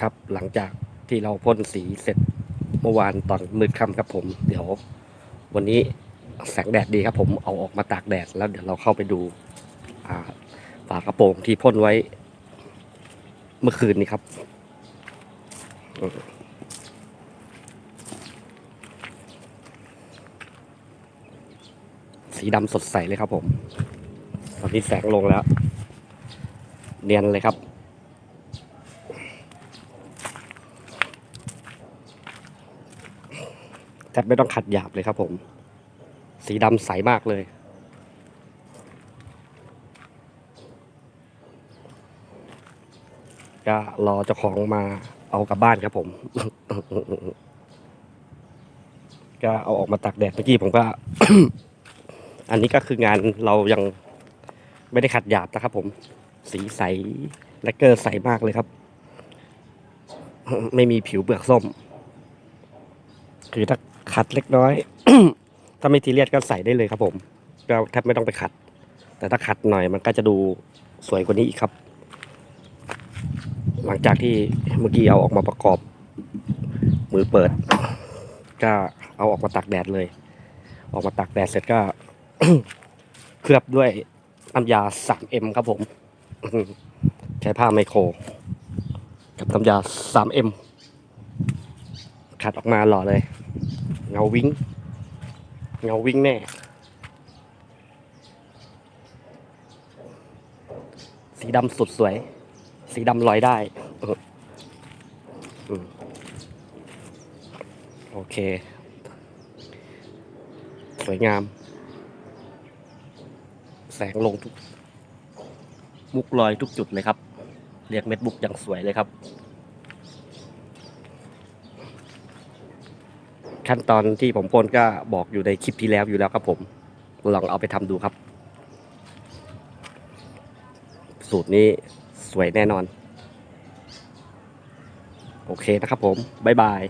ครับหลังจากที่เราพ่นสีเสร็จเมื่อวานตอนมืดค่ำครับผม เดี๋ยว วันนี้แสงแดดดีครับผมเอาออกมาตากแดดแล้วเดี๋ยวเราเข้าไปดูฝากระโปรงที่พ่นไว้ เมื่อคืนนี้ครับสีดำสดใสเลยครับผม ตอนนี้แสงลงแล้ว เนียนเลยครับ แท บไม่ต้องขัดหยาบเลยครับผม สีดำใสมากเลยก็รอเจ้าของมาเอากลับบ้านครับผม ก็เอาออกมาตากแดดเมื่อกี้ผมก็ อันนี้ก็คืองานเรายังไม่ได้ขัดหยาบนะครับผม สีใสแลกเกอร์ใสมากเลยครับ ไม่มีผิวเปลือกส้ม คือถ้า ขัดเล็กน้อย ถ้าไม่ทีเรียสก็ใส่ได้เลยครับผมก็แทบไม่ต้องไปขัด แต่ถ้าขัดหน่อยมันก็จะดูสวยกว่านี้อีกครับ หลังจากที่เมื่อกี้เอาออกมาประกอบ มือเปิด ก็เอาออกมาตากแดดเลย ออกมาตากแดดเสร็จก็เคลือบด้วยน้ำยา 3M ครับผม ใช้ผ้าไมโคร กับน้ำยา 3M ขัดออกมาหล่อเลย เงาวิ้งเงาวิ้งแน่ สีดำสุดสวย สีดำลอยได้ โอเค สวยงาม แสงลงทุก มุกลอยทุกจุดเลยครับ เรียกเม็ดมุกอย่างสวยเลยครับ ขั้นตอนที่ผมพ่นก็บอกอยู่ในคลิปที่แล้วอยู่แล้วครับผม ลองเอาไปทำดูครับ สูตรนี้สวยแน่นอน โอเคนะครับผม บ๊ายบาย